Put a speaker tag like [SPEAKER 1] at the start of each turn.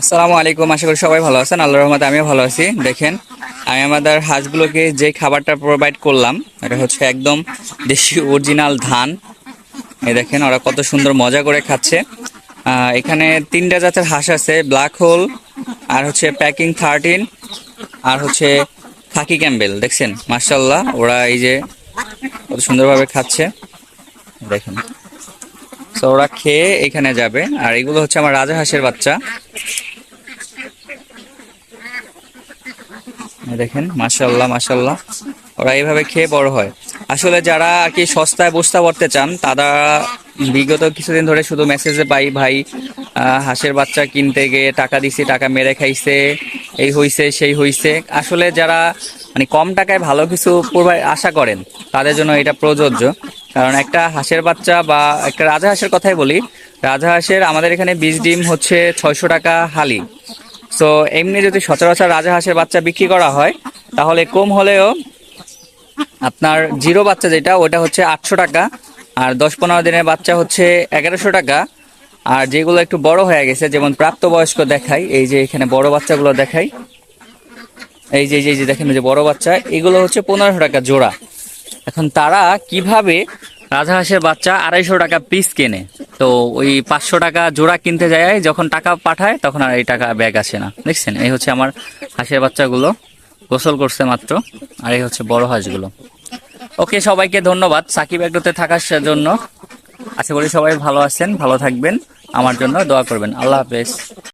[SPEAKER 1] আসসালামু আলাইকুম, আশা করি সবাই ভালো আছেন। আল্লাহ রহমতে আমিও ভালো আছি। দেখেন, আমি আমাদের হাঁসগুলোকে যে খাবারটা প্রোভাইড করলাম, এটা হচ্ছে একদম দেশি অরিজিনাল ধান। এই দেখেন, ওরা কত সুন্দর মজা করে খাচ্ছে। এখানে তিনটা জাতের হাঁস আছে ব্ল্যাক হোল আর হচ্ছে প্যাকিং থার্টিন আর হচ্ছে খাকি ক্যাম্বেল, দেখছেন? মার্শাল্লাহ ওরা এই যে কত সুন্দরভাবে খাচ্ছে। দেখেন তো ওরা খেয়ে এখানে যাবে। আর এগুলো হচ্ছে আমার রাজা হাঁসের বাচ্চা। দেখেন মাশাল্লাহ মাশাল্লাহ ওরা এইভাবে খেয়ে বড় হয়। আসলে যারা আর কি সস্তায় বস্তা করতে চান, তারা বিগত কিছুদিন ধরে শুধু মেসেজে পাই, ভাই হাঁসের বাচ্চা কিনতে গিয়ে টাকা দিছি, টাকা মেরে খাইছে, এই হইছে, সেই হইছে। আসলে যারা মানে কম টাকায় ভালো কিছু provide- আশা করেন, তাদের জন্য এটা প্রযোজ্য। কারণ একটা হাঁসের বাচ্চা বা একটা রাজা হাঁসের কথাই বলি রাজা হাঁসের আমাদের এখানে বীজ ডিম হচ্ছে ছয়শো টাকা হালি। তো এমনি যদি সচরাচর রাজা হাঁসের বাচ্চা বিক্রি করা হয়, তাহলে কম হলেও আপনার জিরো বাচ্চা যেটা, ওটা হচ্ছে আটশো টাকা। আর দশ পনেরো দিনের বাচ্চা হচ্ছে এগারোশো টাকা। আর যেগুলো একটু বড় হয়ে গেছে, যেমন প্রাপ্তবয়স্ক দেখাই, এই যে এখানে বড় বাচ্চাগুলো দেখাই। এই যে এই যে যে দেখেন যে বড় বাচ্চা, এগুলো হচ্ছে পনেরোশো টাকা জোড়া। এখন তারা কীভাবে রাজহাঁসের বাচ্চা আড়াইশো টাকা পিস কেনে? তো ওই পাঁচশো টাকা জোড়া কিনতে যায় যখন টাকা পাঠায় তখন আর এই টাকা ব্যাগ আসে না। দেখছেন? এই হচ্ছে আমার হাঁসের বাচ্চাগুলো। গোসল করছে মাত্র। আর এই হচ্ছে বড় হাঁসগুলো। ওকে, সবাইকে ধন্যবাদ। সাকিব একটুতে থাকার জন্য। আশা করি সবাই ভালো আছেন, ভালো থাকবেন। আমার জন্য দোয়া করবেন। আল্লাহ হাফেজ।